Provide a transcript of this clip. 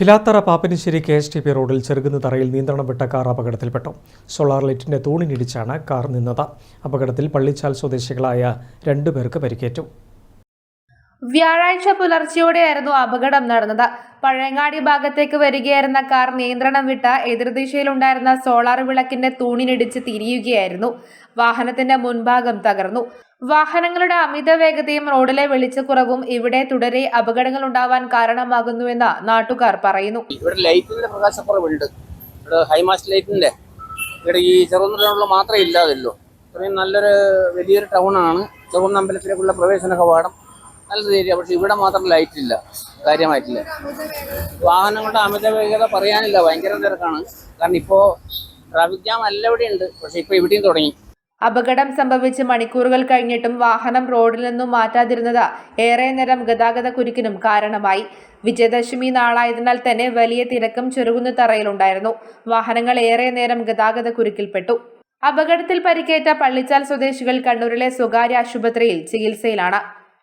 Pilathara Pappinisseri K S T P റോഡിൽ ചെറുകുന്ന തറയിൽ നിയന്ത്രണം വിട്ട കാർ അപകടത്തിൽപ്പെട്ടു. സോളാർ ലൈറ്റിന്റെ തൂണിനിടിച്ചാണ് കാർ നിന്നത്. അപകടത്തിൽ പള്ളിച്ചാൽ സ്വദേശികളായ രണ്ടുപേർക്ക് പരിക്കേറ്റു. വ്യാഴാഴ്ച പുലർച്ചെയോടെയായിരുന്നു അപകടം നടന്നത്. പഴയങ്ങാടി ഭാഗത്തേക്ക് വരികയായിരുന്ന കാർ നിയന്ത്രണം വിട്ട എതിർദിശയിലുണ്ടായിരുന്ന സോളാർ വിളക്കിന്റെ തൂണിനിടിച്ച് തിരിയുകയായിരുന്നു. വാഹനത്തിന്റെ മുൻഭാഗം തകർന്നു. വാഹനങ്ങളുടെ അമിത വേഗതയും റോഡിലെ വെളിച്ചക്കുറവും ഇവിടെ തുടരെ അപകടങ്ങൾ ഉണ്ടാവാൻ കാരണമാകുന്നുവെന്ന് നാട്ടുകാർ പറയുന്നു. ഇവിടെ ലൈറ്റിന്റെ പ്രകാശക്കുറവുണ്ട്. ഇവിടെ ഹൈമാസ്റ്റ് ലൈറ്റിന്റെ. ഇവിടെ ഈ മാത്രമേ ഇല്ലാതല്ലോ ഇത്രയും നല്ലൊരു വലിയൊരു ടൗണാണ്. ചെറുകുന്ന അമ്പലത്തിലേക്കുള്ള പ്രവേശന കവാടം നല്ലൊരു ഏരിയ പക്ഷെ ഇവിടെ മാത്രം ലൈറ്റ് ഇല്ല. കാര്യമായിട്ടില്ല. വാഹനങ്ങളുടെ അമിത വേഗത പറയാനില്ല. ഭയങ്കര തിരക്കാണ്. കാരണം ഇപ്പോ ട്രാഫിക് ജാം അല്ല ഇവിടെ ഉണ്ട് പക്ഷെ ഇപ്പോൾ ഇവിടെയും തുടങ്ങി. അപകടം സംഭവിച്ച് മണിക്കൂറുകൾ കഴിഞ്ഞിട്ടും വാഹനം റോഡിൽ നിന്നും മാറ്റാതിരുന്നത് ഏറെ നേരം ഗതാഗത കുരുക്കിനും കാരണമായി. വിജയദശമി നാളായതിനാൽ തന്നെ വലിയ തിരക്കും ചെറുകുന്ന തറയിലുണ്ടായിരുന്നു. വാഹനങ്ങൾ ഏറെ നേരം ഗതാഗത കുരുക്കിൽപ്പെട്ടു. അപകടത്തിൽ പരിക്കേറ്റ പള്ളിച്ചാൽ സ്വദേശികൾ കണ്ണൂരിലെ സ്വകാര്യ ആശുപത്രിയിൽ ചികിത്സയിലാണ്.